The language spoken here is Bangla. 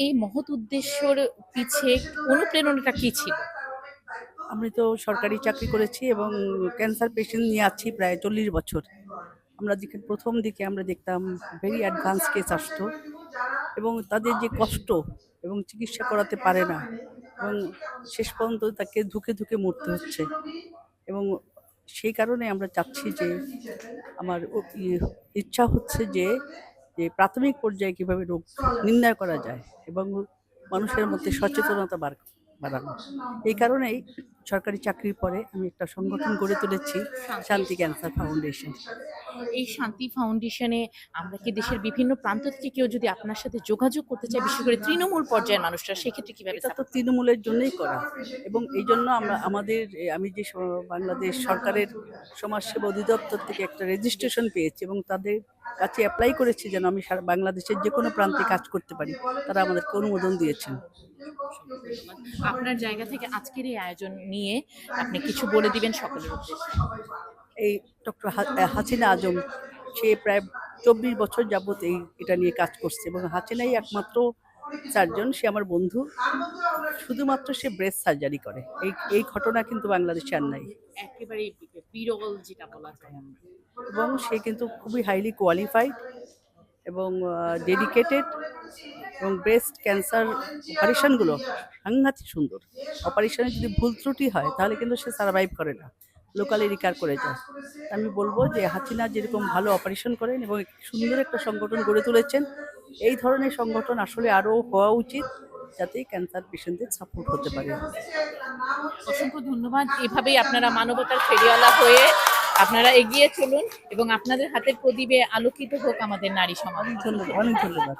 এই মহৎ উদ্দেশ্যর পিছে অনুপ্রেরণাটা কি ছিল? আমি তো সরকারি চাকরি করেছি এবং ক্যান্সার পেশেন্ট নিয়ে আছি প্রায় চল্লিশ বছর। আমরা যেখানে প্রথম দিকে আমরা দেখতাম ভেরি অ্যাডভান্স কেস আসতো এবং তাদের যে কষ্ট এবং চিকিৎসা করাতে পারে না এবং শেষ পর্যন্ত তাকে ধুকে ধুকে মরতে হচ্ছে এবং সেই কারণে আমরা চাচ্ছি যে আমার ও- ই- ইচ্ছা হচ্ছে যে যে প্রাথমিক পর্যায়ে কীভাবে রোগ নির্ণয় করা যায় এবং মানুষের মধ্যে সচেতনতা বাড়- বাড়ানো এই কারণেই সরকারি চাকরির পরে আমি একটা সংগঠন গড়ে তুলেছি শান্তি। Cancer foundation. এই শান্তি ফাউন্ডেশনে আমরা কি দেশের বিভিন্ন প্রান্ত থেকে কেউ যদি আপনার সাথে যোগাযোগ করতে চায় বিশেষ করে তৃণমূল পর্যায়ের মানুষরা সেক্ষেত্রে কীভাবে এটা তো তৃণমূলের জন্যই করা। এবং এই জন্য আমরা আমাদের আমি যে বাংলাদেশ সরকারের সমাজসেবা অধিদপ্তর থেকে একটা রেজিস্ট্রেশন পেয়েছি এবং তাদের কাছে অ্যাপ্লাই করেছি যেন আমি সারা বাংলাদেশের যে কোনো প্রান্তে কাজ করতে পারি। তারা আমাদেরকে অনুমোদন দিয়েছেন। আপনার জায়গা থেকে আজকের এই আয়োজন নিয়ে আপনি কিছু বলে দিবেন সকলের উদ্দেশ্যে। এই ডক্টর হাসিনা আজম সে প্রায় চব্বিশ বছর যাবত এই এটা নিয়ে কাজ করছে এবং হাসিনাই একমাত্র সার্জন সে আমার বন্ধু। শুধুমাত্র সে ব্রেস্ট সার্জারি করে। এই এই ঘটনা কিন্তু বাংলাদেশে আর নাই। একেবারে বিরল যেটা বলা যায়। এবং সে কিন্তু খুবই হাইলি কোয়ালিফাইড এবং ডেডিকেটেড এবং ব্রেস্ট ক্যান্সার অপারেশনগুলো সাংঘাতিক সুন্দর। অপারেশনে যদি ভুল ত্রুটি হয় তাহলে কিন্তু সে সার্ভাইভ করে না। লোকালি রিকার করে যায়। আমি বলব যে হাসিনা যেরকম ভালো অপারেশন করেন এবং সুন্দর একটা সংগঠন গড়ে তুলেছেন এই ধরনের সংগঠন আসলে আরও হওয়া উচিত যাতে ক্যান্সার পেশেন্টদের সাপোর্ট হতে পারে। অসংখ্য ধন্যবাদ। এভাবেই আপনারা মানবতার ফেরিওয়ালা হয়ে আপনারা এগিয়ে চলুন এবং আপনাদের হাতের প্রদীপে আলোকিত হোক আমাদের নারী সমাজ। ধন্যবাদ। অনেক ধন্যবাদ।